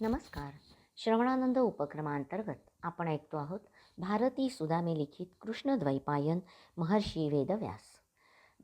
नमस्कार. श्रवणानंद उपक्रमांतर्गत आपण ऐकतो आहोत भारती सुदामे लिखित कृष्णद्वैपायन महर्षी वेदव्यास.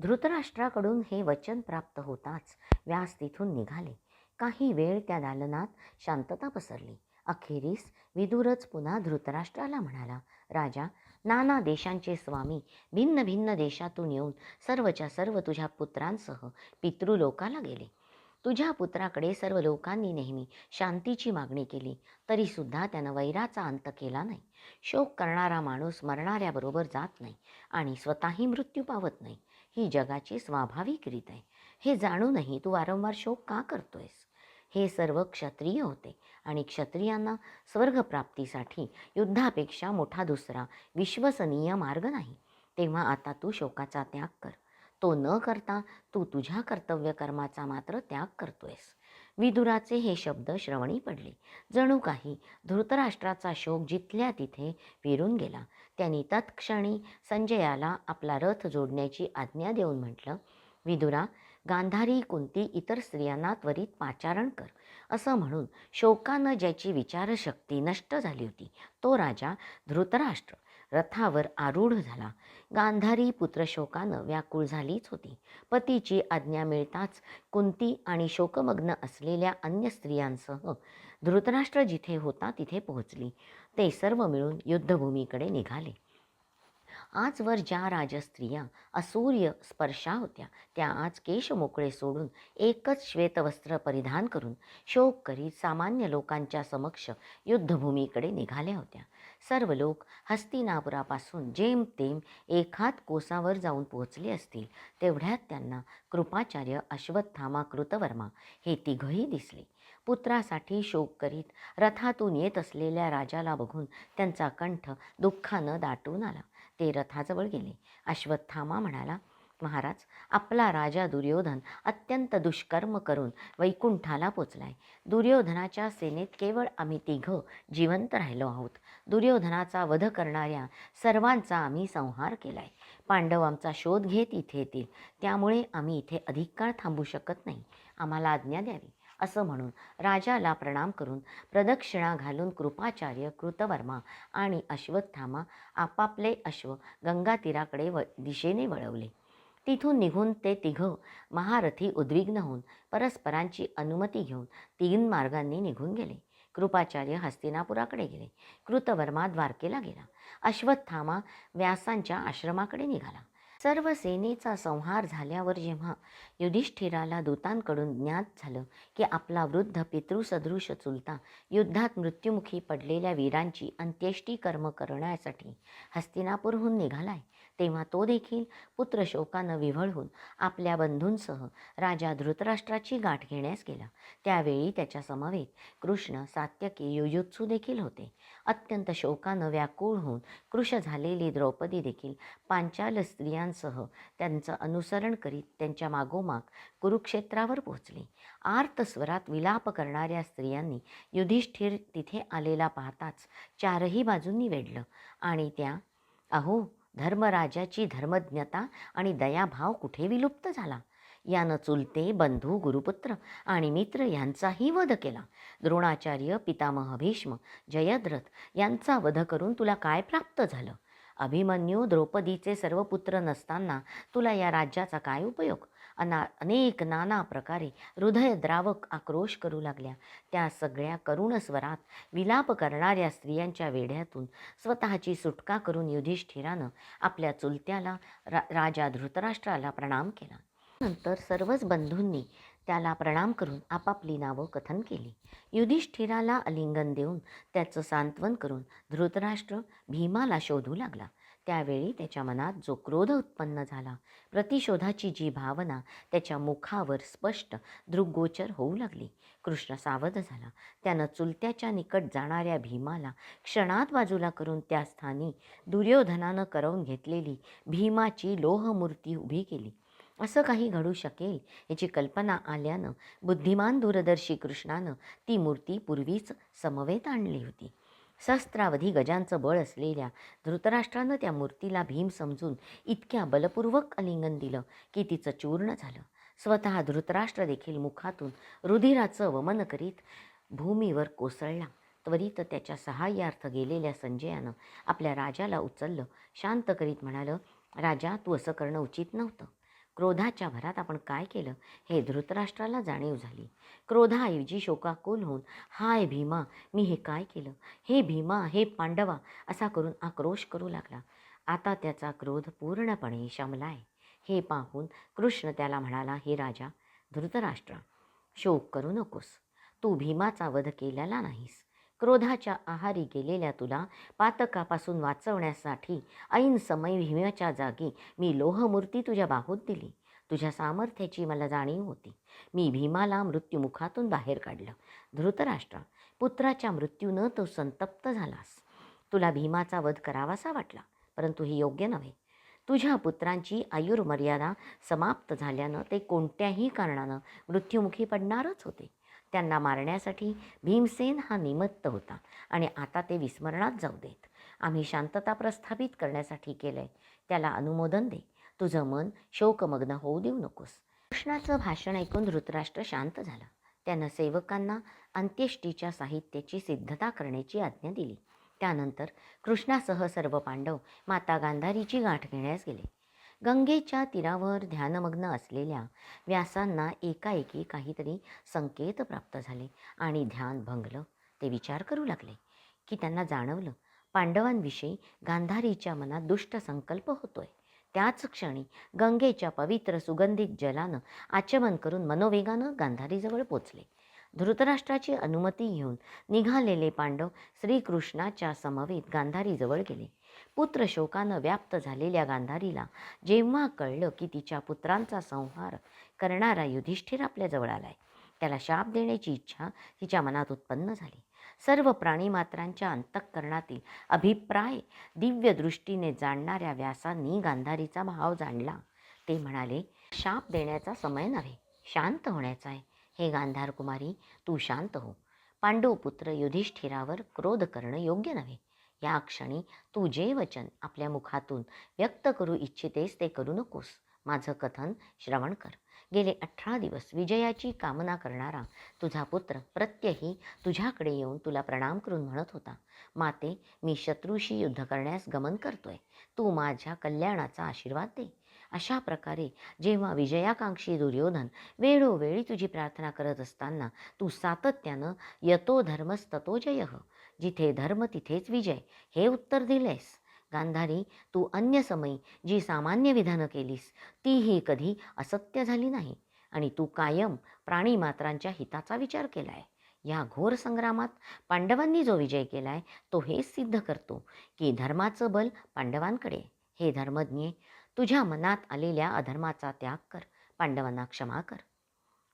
धृतराष्ट्राकडून हे वचन प्राप्त होताच व्यास तिथून निघाले. काही वेळ त्या दालनात शांतता पसरली. अखेरीस विदूरच पुन्हा धृतराष्ट्राला म्हणाला राजा नाना देशांचे स्वामी भिन्न भिन्न देशातून येऊन सर्वच्या सर्व तुझ्या पुत्रांसह पितृलोकाला गेले. तुझ्या पुत्राकडे सर्व लोकांनी नेहमी शांतीची मागणी केली तरीसुद्धा त्यानं वैराचा अंत केला नाही. शोक करणारा माणूस मरणाऱ्याबरोबर जात नाही आणि स्वतःही मृत्यू पावत नाही. ही जगाची स्वाभाविक रीत आहे. हे जाणूनही तू वारंवार शोक का करतोयस? हे सर्व क्षत्रिय होते आणि क्षत्रियांना स्वर्गप्राप्तीसाठी युद्धापेक्षा मोठा दुसरा विश्वसनीय मार्ग नाही. तेव्हा आता तू शोकाचा त्याग कर. तो न करता तू तुझ्या कर्तव्य कर्माचा मात्र त्याग करतोयस. विदुराचे हे शब्द श्रवणी पडले. जणू काही धृतराष्ट्राचा शोक जिथल्या तिथे विरून गेला. त्यांनी तत्क्षणी संजयाला आपला रथ जोडण्याची आज्ञा देऊन म्हटलं विदुरा गांधारी कुंती इतर स्त्रियांना त्वरित पाचारण कर. असं म्हणून शोकानं ज्याची विचारशक्ती नष्ट झाली होती तो राजा धृतराष्ट्र रथावर आरूढ झाला. गांधारी पुत्र शोकानं व्याकुळ झालीच होती. पतीची आज्ञा मिळताच कुंती आणि शोकमग्न असलेल्या अन्य स्त्रियांसह धृतराष्ट्र जिथे होता तिथे पोहोचली. ते सर्व मिळून युद्धभूमीकडे निघाले. आजवर ज्या राजस्त्रिया असूर्य स्पर्शा होत्या त्या आज केश मोकळे सोडून एकच श्वेतवस्त्र परिधान करून शोक करीत सामान्य लोकांच्या समक्ष युद्धभूमीकडे निघाल्या होत्या. सर्व लोक हस्तिनापुरापासून जेमतेम एखाद कोसावर जाऊन पोहोचले असतील तेवढ्यात त्यांना कृपाचार्य अश्वत्थामा कृतवर्मा हे तिघही दिसले. पुत्रासाठी शोक करीत रथातून येत असलेल्या राजाला बघून त्यांचा कंठ दुःखानं दाटून आला. ते रथाजवळ गेले. अश्वत्थामा म्हणाला महाराज आपला राजा दुर्योधन अत्यंत दुष्कर्म करून वैकुंठाला पोचलाय. दुर्योधनाच्या सेनेत केवळ आम्ही तिघं जिवंत राहिलो आहोत. दुर्योधनाचा वध करणाऱ्या सर्वांचा आम्ही संहार केलाय. पांडव आमचा शोध घेत इथे येतील. त्यामुळे आम्ही इथे अधिक काळ थांबू शकत नाही. आम्हाला आज्ञा द्यावी. असं म्हणून राजाला प्रणाम करून प्रदक्षिणा घालून कृपाचार्य कृतवर्मा आणि अश्वत्थामा आपापले अश्व गंगातीराकडे व दिशेने वळवले. तिथून निघून ते तिघं महारथी उद्विग्न होऊन परस्परांची अनुमती घेऊन तीन मार्गांनी निघून गेले. कृपाचार्य हस्तिनापुराकडे गेले. कृतवर्मा द्वारकेला गेला. अश्वत्थामा व्यासांच्या आश्रमाकडे निघाला. सर्व सेनेचा संहार झाल्यावर जेव्हा युधिष्ठिराला दूतांकडून ज्ञात झालं की आपला वृद्ध पितृसदृश चुलता युद्धात मृत्युमुखी पडलेल्या वीरांची अंत्येष्टी कर्म करण्यासाठी हस्तिनापूरहून निघालाय तेव्हा तो देखील पुत्रशोकानं विव्हळ होऊन आपल्या बंधूंसह राजा धृतराष्ट्राची गाठ घेण्यास गेला. त्यावेळी त्याच्या समवेत कृष्ण सात्यकी युयुत्सू देखील होते. अत्यंत शोकानं व्याकुळ होऊन कृश झालेली द्रौपदी देखील पांचाल स्त्रियांसह त्यांचं अनुसरण करीत त्यांच्या मागोमाग कुरुक्षेत्रावर पोहोचली. आर्त स्वरात विलाप करणाऱ्या स्त्रियांनी युधिष्ठिर तिथे आलेला पाहताच चारही बाजूंनी वेढलं आणि त्या अहो धर्मराजाची धर्मज्ञता आणि दयाभाव कुठे विलुप्त झाला? यानं चुलते बंधू गुरुपुत्र आणि मित्र यांचाही वध केला. द्रोणाचार्य पितामह भीष्म जयद्रथ यांचा वध करून तुला काय प्राप्त झालं? अभिमन्यू द्रौपदीचे सर्व पुत्र नसताना तुला या राज्याचा काय उपयोग? अना अनेक नाना प्रकारे हृदयद्रावक आक्रोश करू लागल्या. त्या सगळ्या करुण स्वरात विलाप करणाऱ्या स्त्रियांच्या वेढ्यातून स्वतःची सुटका करून युधिष्ठिरानं आपल्या चुलत्याला रा राजा धृतराष्ट्राला प्रणाम केला. नंतर सर्वच बंधूंनी त्याला प्रणाम करून आपापली नावं कथन केली. युधिष्ठिराला आलिंगन देऊन त्याचं सांत्वन करून धृतराष्ट्र भीमाला शोधू लागला. त्यावेळी त्याच्या मनात जो क्रोध उत्पन्न झाला प्रतिशोधाची जी भावना त्याच्या मुखावर स्पष्ट दृग्गोचर होऊ लागली. कृष्ण सावध झाला. त्यानं चुलत्याच्या निकट जाणाऱ्या भीमाला क्षणात बाजूला करून त्या स्थानी दुर्योधनानं करवून घेतलेली भीमाची लोहमूर्ती उभी केली. असं काही घडू शकेल याची कल्पना आल्यानं बुद्धिमान दूरदर्शी कृष्णानं ती मूर्ती पूर्वीच समवेत आणली होती. सहस्त्रावधी गजांचं बळ असलेल्या धृतराष्ट्रानं त्या मूर्तीला भीम समजून इतक्या बलपूर्वक अलिंगन दिलं की तिचं चूर्ण झालं. स्वतः धृतराष्ट्र देखील मुखातून रुधिराचं वमन करीत भूमीवर कोसळला. त्वरित त्याच्या सहाय्यार्थ गेलेल्या संजयानं आपल्या राजाला उचललं. शांत करीत म्हणालं राजा तू असं करणं उचित नव्हतं. क्रोधाच्या भरात आपण काय केलं? हे धृतराष्ट्राला जाणीव झाली. क्रोधाऐवजी शोकाकुल होऊन हाय भीमा मी हे काय केलं? हे भीमा हे पांडवा असा करून आक्रोश करू लागला. आता त्याचा क्रोध पूर्णपणे शमलाय. हे पाहून कृष्ण त्याला म्हणाला हे राजा धृतराष्ट्र शोक करू नकोस. तू भीमाचा वध केलेला नाहीस. क्रोधाच्या आहारी गेलेल्या तुला पातकापासून वाचवण्यासाठी ऐन समय भीमाच्या जागी मी लोहमूर्ती तुझ्या बाहूत दिली. तुझ्या सामर्थ्याची मला जाणीव होती. मी भीमाला मृत्युमुखातून बाहेर काढलं. धृतराष्ट्र पुत्राच्या मृत्यूनं तो संतप्त झालास. तुला भीमाचा वध करावासा वाटला परंतु हे योग्य नव्हे. तुझ्या पुत्रांची आयुर्मर्यादा समाप्त झाल्यानं ते कोणत्याही कारणानं मृत्युमुखी पडणारच होते. त्यांना मारण्यासाठी भीमसेन हा निमत्त होता आणि आता ते विस्मरणात जाऊ देत. आम्ही शांतता प्रस्थापित करण्यासाठी केलंय. त्याला अनुमोदन दे. तुझं मन शोकमग्न होऊ देऊ नकोस. कृष्णाचं भाषण ऐकून धृतराष्ट्र शांत झाला. त्यानं सेवकांना अंत्येष्टीच्या साहित्याची सिद्धता करण्याची आज्ञा दिली. त्यानंतर कृष्णासह सर्व पांडव माता गांधारीची गाठ घेण्यास गेले. गंगेच्या तीरावर ध्यानमग्न असलेल्या व्यासांना एकाएकी काहीतरी संकेत प्राप्त झाले आणि ध्यान भंगलं. ते विचार करू लागले की त्यांना जाणवलं पांडवांविषयी गांधारीच्या मनात दुष्ट संकल्प होतोय. त्याच क्षणी गंगेच्या पवित्र सुगंधित जलानं आचमन करून मनोवेगानं गांधारीजवळ पोचले. धृतराष्ट्राची अनुमती घेऊन निघालेले पांडव श्रीकृष्णाच्या समवेत गांधारीजवळ गेले. पुत्र शोकानं व्याप्त झालेल्या गांधारीला जेव्हा कळलं की तिच्या पुत्रांचा संहार करणारा युधिष्ठिर आपल्याजवळ आलाय त्याला शाप देण्याची इच्छा तिच्या मनात उत्पन्न झाली. सर्व प्राणीमात्रांच्या अंतःकरणातील अभिप्राय दिव्य दृष्टीने जाणणाऱ्या व्यासांनी गांधारीचा भाव जाणला. ते म्हणाले शाप देण्याचा समय नव्हे शांत होण्याचा आहे. हे गांधार कुमारी तू शांत हो. पांडवपुत्र युधिष्ठिरावर क्रोध करणं योग्य नव्हे. या क्षणी तू जे वचन आपल्या मुखातून व्यक्त करू इच्छितेस ते करू नकोस. माझं कथन श्रवण कर. गेले अठरा दिवस विजयाची कामना करणारा तुझा पुत्र प्रत्यही तुझ्याकडे येऊन तुला प्रणाम करून म्हणत होता. माते मी शत्रूशी युद्ध करण्यास गमन करतोय. तू माझ्या कल्याणाचा आशीर्वाद दे. अशा प्रकारे जेव्हा विजयाकांक्षी दुर्योधन वेळोवेळी तुझी प्रार्थना करत असताना तू सातत्यानं यतो धर्मस्ततो जय. जिथे धर्म तिथेच विजय हे उत्तर दिलेस गांधारी तू अन्य समयी जी सामान्य विधानं केलीस तीही कधी असत्य झाली नाही. आणि तू कायम प्राणीमात्रांच्या हिताचा विचार केला आहे या घोर संग्रामात पांडवांनी जो विजय केला आहे तो हेच सिद्ध करतो की धर्माचं बल पांडवांकडे. हे धर्मज्ञे तुझ्या मनात आलेल्या अधर्माचा त्याग कर पांडवांना क्षमा कर.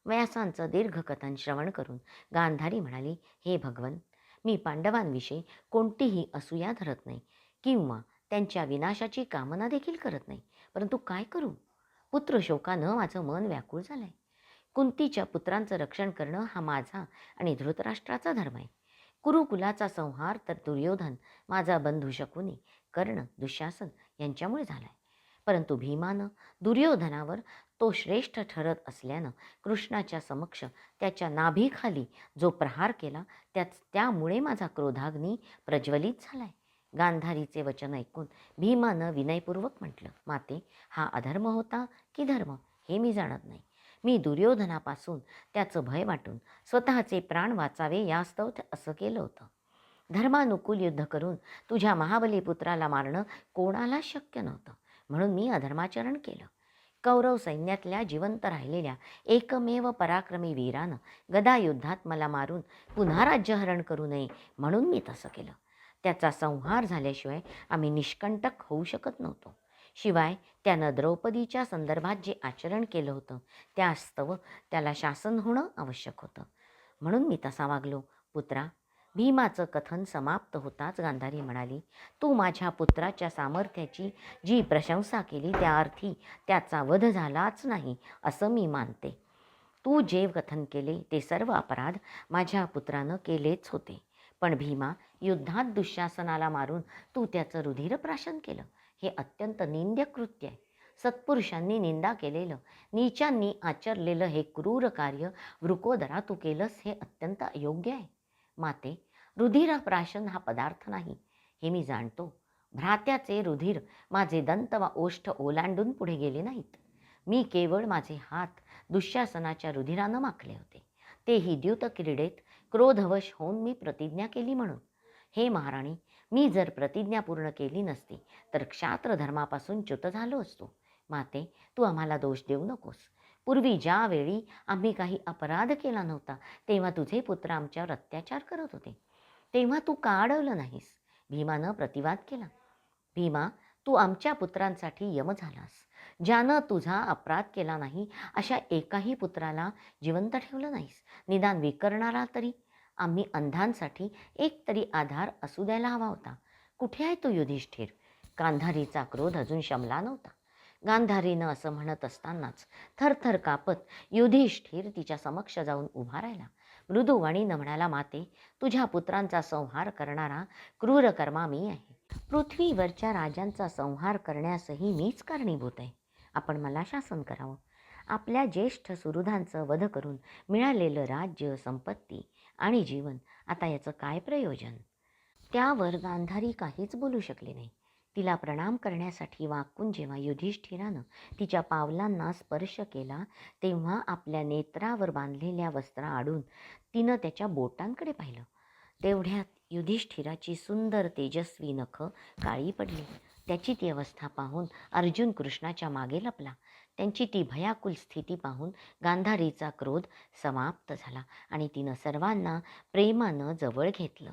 व्यासांचं दीर्घकथन श्रवण करून गांधारी म्हणाली हे भगवन मी पांडवांविषयी कोणतीही असूया धरत नाही किंवा त्यांच्या विनाशाची कामना देखील करत नाही. परंतु काय करू? पुत्र शोकानं माझं मन व्याकुळ झालं आहे कुंतीच्या पुत्रांचं रक्षण करणं हा माझा आणि धृतराष्ट्राचा धर्म आहे. कुरुकुलाचा संहार तर दुर्योधन माझा बंधू शकुनी कर्ण दुःशासन यांच्यामुळे झाला आहे परंतु भीमानं दुर्योधनावर तो श्रेष्ठ ठरत असल्यानं कृष्णाच्या समक्ष त्याच्या नाभीखाली जो प्रहार केला त्याच त्यामुळे माझा क्रोधाग्नी प्रज्वलित झालाय. गांधारीचे वचन ऐकून भीमानं विनयपूर्वक म्हटलं माते हा अधर्म होता की धर्म? हे मी जाणत नाही. मी दुर्योधनापासून त्याचं भय वाटून स्वतःचे प्राण वाचावे यास्तव असं केलं होतं. धर्मानुकूल युद्ध करून तुझ्या महाबलीपुत्राला मारणं कोणाला शक्य नव्हतं. म्हणून मी अधर्माचरण केलं. कौरव सैन्यातल्या जिवंत राहिलेल्या एकमेव पराक्रमी वीरानं गदायुद्धात मला मारून पुन्हा राज्यहरण करू नये म्हणून मी तसं केलं. त्याचा संहार झाल्याशिवाय आम्ही निष्कंटक होऊ शकत नव्हतो. शिवाय त्यानं द्रौपदीच्या संदर्भात जे आचरण केलं होतं त्यास्तव त्याला शासन होणं आवश्यक होतं. म्हणून मी तसा वागलो. पुत्रा भीमाचं कथन समाप्त होताच गांधारी म्हणाली तू माझ्या पुत्राच्या सामर्थ्याची जी प्रशंसा केली त्या अर्थी त्याचा वध झालाच नाही असं मी मानते. तू जे कथन केले ते सर्व अपराध माझ्या पुत्रानं केलेच होते. पण भीमा युद्धात दुःशासनाला मारून तू त्याचं रुधिर प्राशन केलं. हे अत्यंत निंद्य कृत्य आहे. सत्पुरुषांनी निंदा केलेलं नीचांनी आचरलेलं हे क्रूर कार्य वृकोदरा तू केलंस हे अत्यंत अयोग्य आहे. माते रुधिर प्राशन हा पदार्थ नाही. हे मी जाणतो. भ्रात्याचे रुधिर माझे दंत वा ओष्ठ ओलांडून पुढे गेले नाहीत. मी केवळ माझे हात दुःशासनाच्या रुधिरानं माखले होते. तेही द्युत क्रीडेत क्रोधवश होऊन मी प्रतिज्ञा केली म्हणून. हे महाराणी मी जर प्रतिज्ञा पूर्ण केली नसती तर क्षात्र धर्मापासून च्युत झालो असतो. माते तू आम्हाला दोष देऊ नकोस. पूर्वी ज्यावेळी आम्ही काही अपराध केला नव्हता तेव्हा तुझे पुत्र आमच्यावर अत्याचार करत होते. तेव्हा तू का अडवलं नाहीस. भीमानं प्रतिवाद केला. भीमा तू आमच्या पुत्रांसाठी यम झालास. ज्यानं तुझा अपराध केला नाही अशा एकाही पुत्राला जिवंत ठेवलं नाहीस. निदान विकरणारा तरी. आम्ही अंधांसाठी एक तरी आधार असू द्यायला हवा होता. कुठे आहे तो युधिष्ठिर? कांधारीचा क्रोध अजून शमला नव्हता. गांधारीनं असं म्हणत असतानाच थरथर कापत युधिष्ठिर तिच्या समक्ष जाऊन उभा राहिला. मृदुवाणीनं म्हणाला माते तुझ्या पुत्रांचा संहार करणारा क्रूरकर्मा मी आहे. पृथ्वीवरच्या राजांचा संहार करण्यासही मीच कारणीभूत आहे. आपण मला शासन करावं. आपल्या ज्येष्ठ सुहृदांचं वध करून मिळालेलं राज्य संपत्ती आणि जीवन आता याचं काय प्रयोजन? त्यावर गांधारी काहीच बोलू शकले नाही. तिला प्रणाम करण्यासाठी वाकून जेव्हा युधिष्ठिरानं तिच्या पावलांना स्पर्श केला तेव्हा आपल्या नेत्रावर बांधलेल्या वस्त्राआडून तिनं त्याच्या बोटांकडे पाहिलं. तेवढ्यात युधिष्ठिराची सुंदर तेजस्वी नख काळी पडली. त्याची ती अवस्था पाहून अर्जुन कृष्णाच्या मागे लपला. त्यांची ती भयाकुल स्थिती पाहून गांधारीचा क्रोध समाप्त झाला आणि तिनं सर्वांना प्रेमानं जवळ घेतलं.